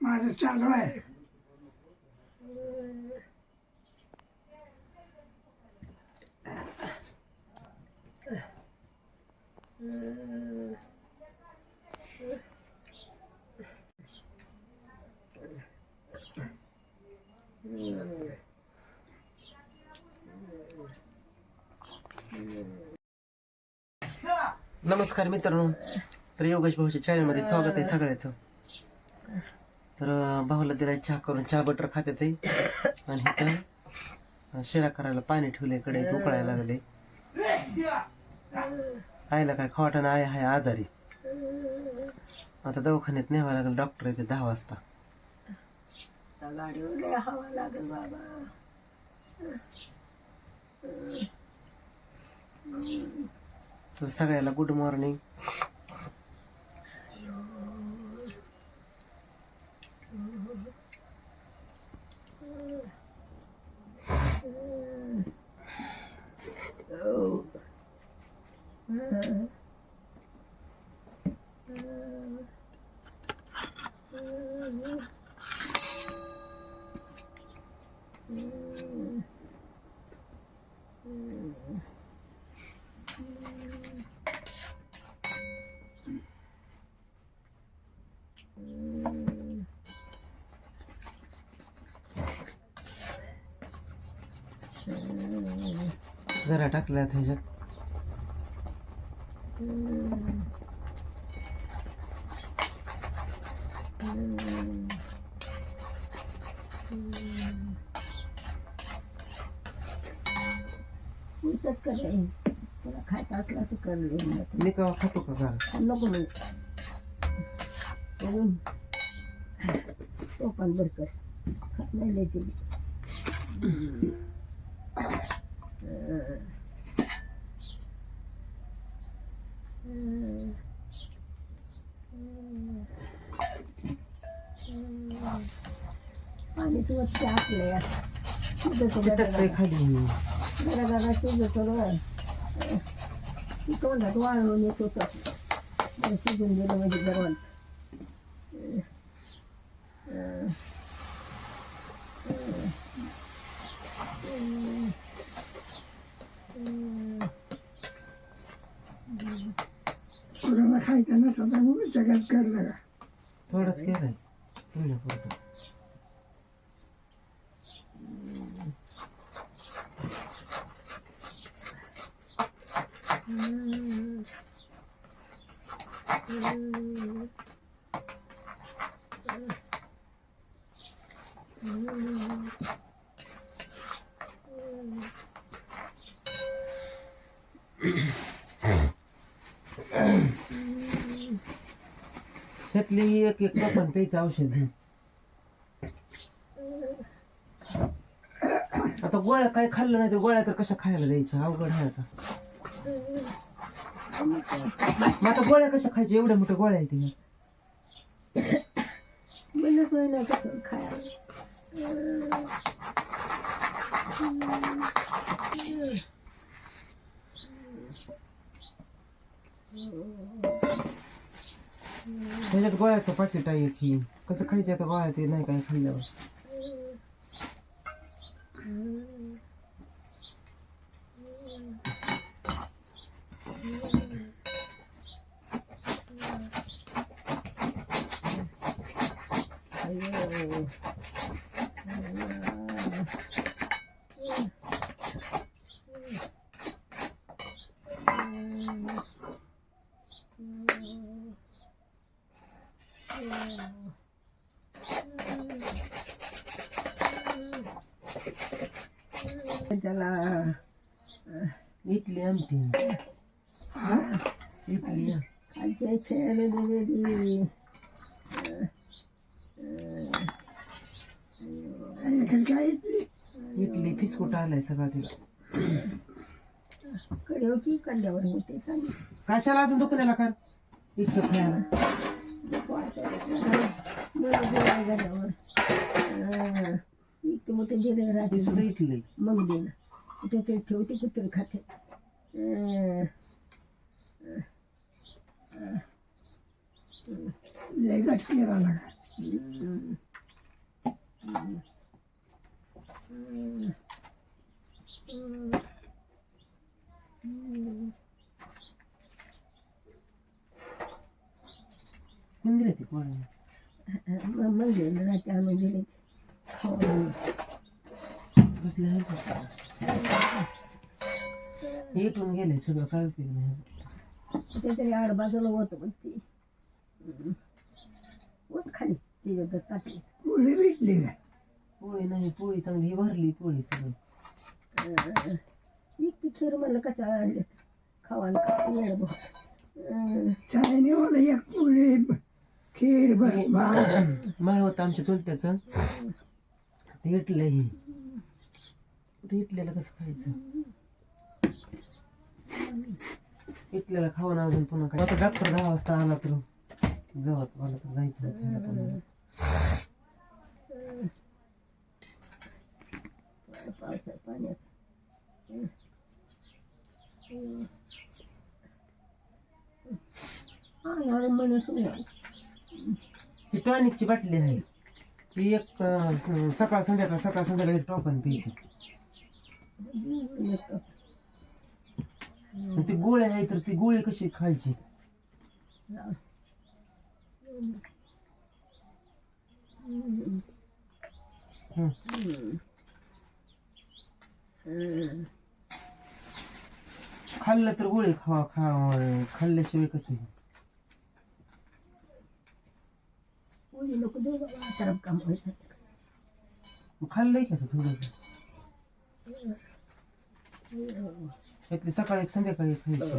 माझं चालू आहे. नमस्कार मित्रांनो. तर योगेश भाऊच्या चॅनलमध्ये स्वागत आहे सगळ्याचं. तर भाऊला दिलाय चहा करून चहा बटर खाते ते. आणि इथं शिरा करायला पाणी ठेवले कडे उकळायला लागले आईला काय खवाटानं आहे हाय आजारी. आता दवाखान्यात न्यावं लागेल डॉक्टर येते दहा वाजता. तर सगळ्याला गुड मॉर्निंग जरा टाकल्यात ह्याच्यात. पुढचंच कर तुला खायचं असला तर कर रे मग. मी केव्हा खातो का जरा नको मग बघून तो पण बर कर. खात नाही लय ते. पाणी तू टाकलंय तुझं टाकतंय खाली मी जरा जरा तुझं थोडं ती तोंडात वाळवून येत होतं बरं शिजून गेलं म्हणजे बरं वाटतं. कोणाला खायचं नसतं तर मग सगळ्यात करलं का थोडंच केलंय तुझ्यापुरतं ह्यातली एक एक कपन प्यायचं औषध आता गोळ्या काय खाल्लं नाही तर गोळ्या तर कशा खायला द्यायच्या? अवघड आहे आता. मग आता गोळ्या कशा खायच्या? एवढ्या मोठ्या गोळ्या आहेत म्हणूनच महिना खायला. त्याच्यात गोळ्याचं पाकिट आहे की कसं खायचं आता गोळ्या ते नाही काय खाल्ल्यावर त्याला इथली आमटी. इथली. आहे. खालचे खेळ दिलेली आणि इकडे काय इथली? फिसकुट आलाय सगळा तिला. कडे होती कंड्यावर होते चांगली. कशाला अजून दुकानाला कर? इतकं खायला इतके मोठे जिरे ते राहते सुद्धा इथली मग दे ना ते ते ठेवते कुत्री खाते लय गटकी राहिला का हम्म. हम्म. हम्म. हम्म. कोण दिले ते पोळ्या? मग म्हणजे रात्री आणून दिले इटून गेले सगळं काय उपयोग नाही. त्याच्याही आड बाजूला होत पण ती. होत खाली त्याच्यात टाकली पोळी भेटली का? पोळी नाही पोळी चांगली ही भरली पोळी सगळी. इतकी खीर म्हणलं कशा आणले? खावायला खावा येणं भाऊ चायने मला एक पोळी खीर माळ होतं आमच्या चुलत्याचं. ते इटलं ही ते कसं खायचं? इटल्याला खाऊन अजून पुन्हा काय? आता डॉक्टर दहा वाजता आला तर आता मला तर जायचं. पावसात पाण्यात ही टॉनिकची बाटली आहे. ती एक अं, स- सकाळ संध्याकाळ सकाळ संध्याकाळ एक टॉपन प्यायची आणि ती गोळी आहे तर ती गोळी कशी खायची हं. खाल्लं तर गोळी खावा खा खाल्ल्याशिवाय कसं आहे? कोणी देऊ बाबा काम मग खाल्लंय थोडं? त्यातली सकाळी एक संध्याकाळी एक खायची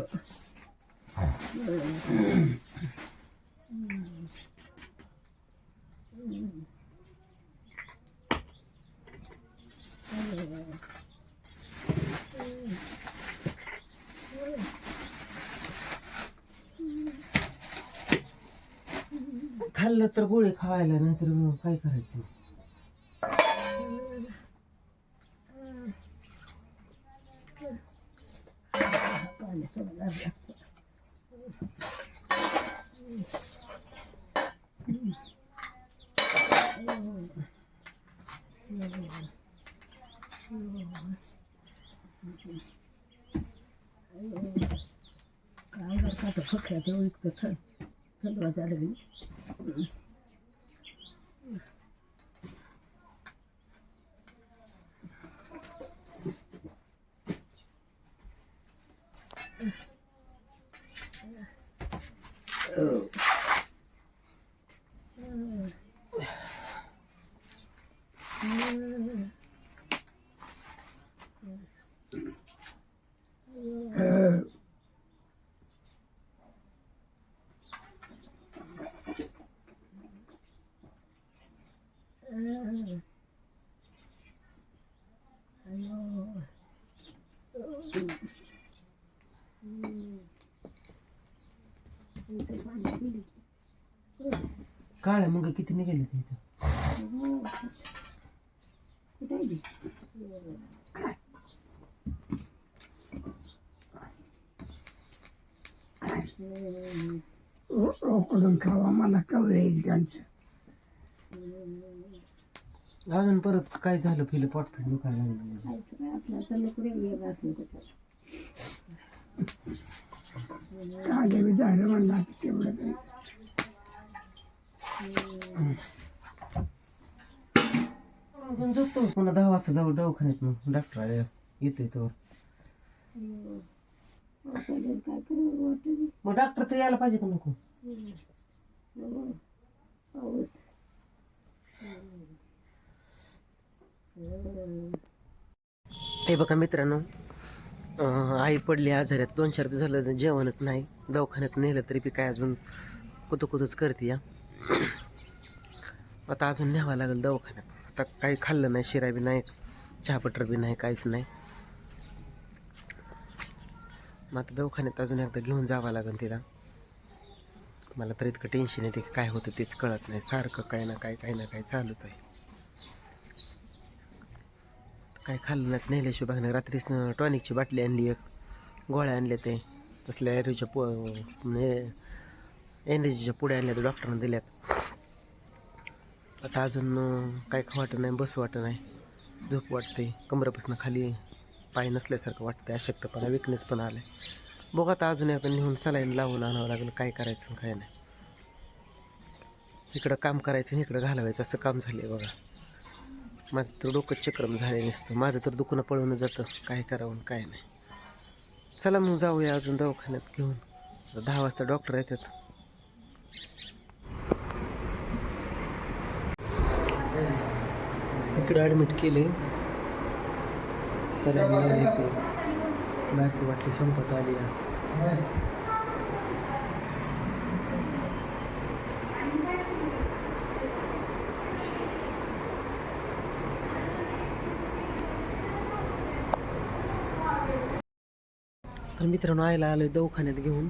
खाल्लं तर गोळी खावायला नाहीतर काय करायचं? पाणी सोडायला लागतं काय करतात फकड्या तेवढं इतकं थंड थंड वाजायला काळ्या मग किती निघाले ते इथं? उकडून खावा मला कवळे गांचं अजून परत काय झालं केलं पोटफीट दुखायला लागलं. काले बी झालं म्हणला तेवढं काही झोपतो. पुन्हा दहा वाजता जाऊ दवाखान्यात मग. डॉक्टर आले येतोय तो मग डॉक्टर तर यायला पाहिजे का नको? हे बघा मित्रांनो आई पडली आजाऱ्यात दोन चार दिवस झालं जेवणच नाही. दवाखान्यात नेलं तरी बी काय अजून कुतू कुतूच करते या. आता अजून न्यावं लागेल दवाखान्यात. आता काही खाल्लं नाही शिरा बी नाही चहापटर बी नाही काहीच नाही. मग आता दवाखान्यात अजून एकदा घेऊन जावं लागेल तिला. मला तर इतकं टेन्शन येते की काय होतं तेच कळत नाही. सारखं काय ना काय काय ना काय चालूच आहे. काय खाल्लं नाही नेल्याशिवाय बघणार रात्रीच टॉनिकची बाटली आणली एक. गोळ्या आणल्या ते. तसल्या एरोच्या पो एनर्जीच्या पुढे आणल्या तर डॉक्टरने दिल्यात. आता अजून काय वाटत नाही बस वाटत नाही. झोप वाटते कमरेपासून खाली पाय नसल्यासारखं वाटतं अशक्तपणा विकनेस पण आलाय. बघ आता अजून आपण नेऊन सलाईन लावून आणावं लागलं काय करायचं काय नाही. इकडं काम करायचं आणि इकडं घालवायचं असं काम झालंय बघा. माझं तर डोकं चक्रम झाले नसतं. माझं तर दुखणं पळवून जातं काय करावं आणि काय नाही. चला मग जाऊया अजून दवाखान्यात घेऊन. दहा वाजता डॉक्टर येतात. इकडं ॲडमिट केले. सलाईन येते. बायको वाटली संपत आली. तर मित्रांनो आईला आलं दवाखान्यात घेऊन.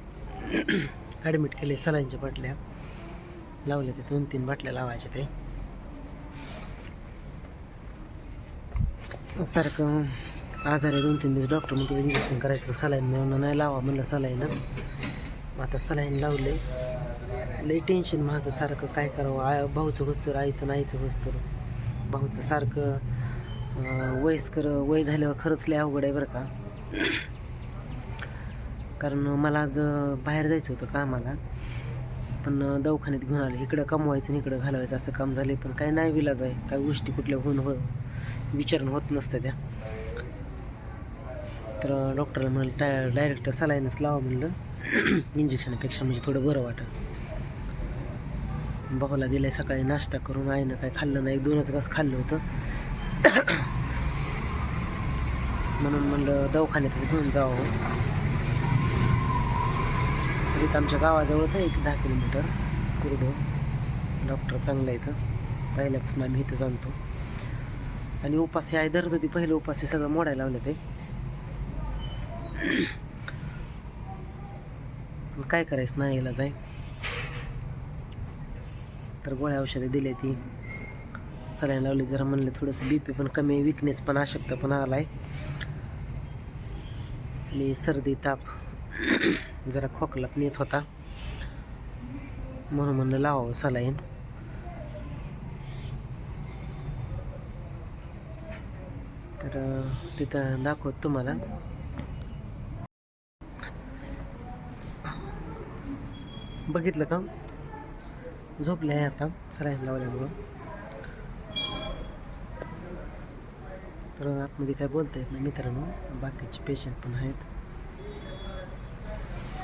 ॲडमिट केले सलाईनच्या बाटल्या. लावल्या ते दोन तीन बाटल्या लावायच्या ते सारखं आजारी दोन तीन दिवस डॉक्टर म्हणतो इंजेक्शन करायचं सलाईन म्हणून नाही लावा म्हणलं सलाईनच मग आता सलाईन लावले लई टेन्शन महाग सारखं काय करावं? आ भाऊचं वस्तूर आईचं नाहीचं वस्तूर. भाऊचं सारखं वयस्कर वय झाल्यावर खरंच लय अवघड आहे बरं का. कारण मला आज बाहेर जायचं होतं कामाला. पण दवाखान्यात घेऊन आलं. इकडं कमवायचं आणि इकडं घालवायचं असं काम झालं पण काय नाही विलाज आहे. काय गोष्टी कुठल्या होऊन हो विचारण होत नसतं त्या. तर डॉक्टरला म्हणलं डाय डायरेक्ट सलाईनच लावा म्हणलं. इंजेक्शनपेक्षा म्हणजे थोडं बरं वाटत. भावाला दिलाय सकाळी नाश्ता करून आईनं काय खाल्लं नाही. दोनच घास खाल्लं होतं. म्हणून म्हणलं दवाखान्यातच घेऊन जावं. इथं आमच्या गावाजवळच आहे एक दहा किलोमीटर. कुरडो. डॉक्टर चांगला आहे इथं. पहिल्यापासून आम्ही इथं जाणतो. आणि उपास आहे धरत होती पहिले उपासी सगळं मोडायला लावलं ते. पण काय करायचं? नाही याला जाय. तर गोळ्या औषधे दिले ती. सलाईन लावली जरा म्हणलं थोडंसं बी पी पण कमी विकनेस पण अशक्त पण आलाय. आणि सर्दी ताप. जरा खोकला पण येत होता. म्हणून म्हणलं लावावं सलाईन. तर तिथं दाखवत तुम्हाला. बघितलं का? झोपले आहे आता सलाईन लावल्यामुळं. तर आतमध्ये काय बोलता येत नाही मित्रांनो बाकीचे पेशंट पण आहेत.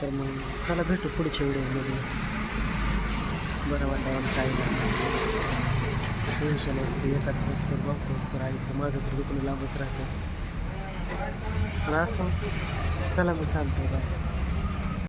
तर मग चला भेटू पुढच्या व्हिडिओमध्ये. बरं वाटतं आमच्या आईला. टेन्शन असते एकाच वस्तू बॉक्स वस्तू राहायचं माझं तर दुकान लांबच राहतं. पण असं. चला मग चालतंय का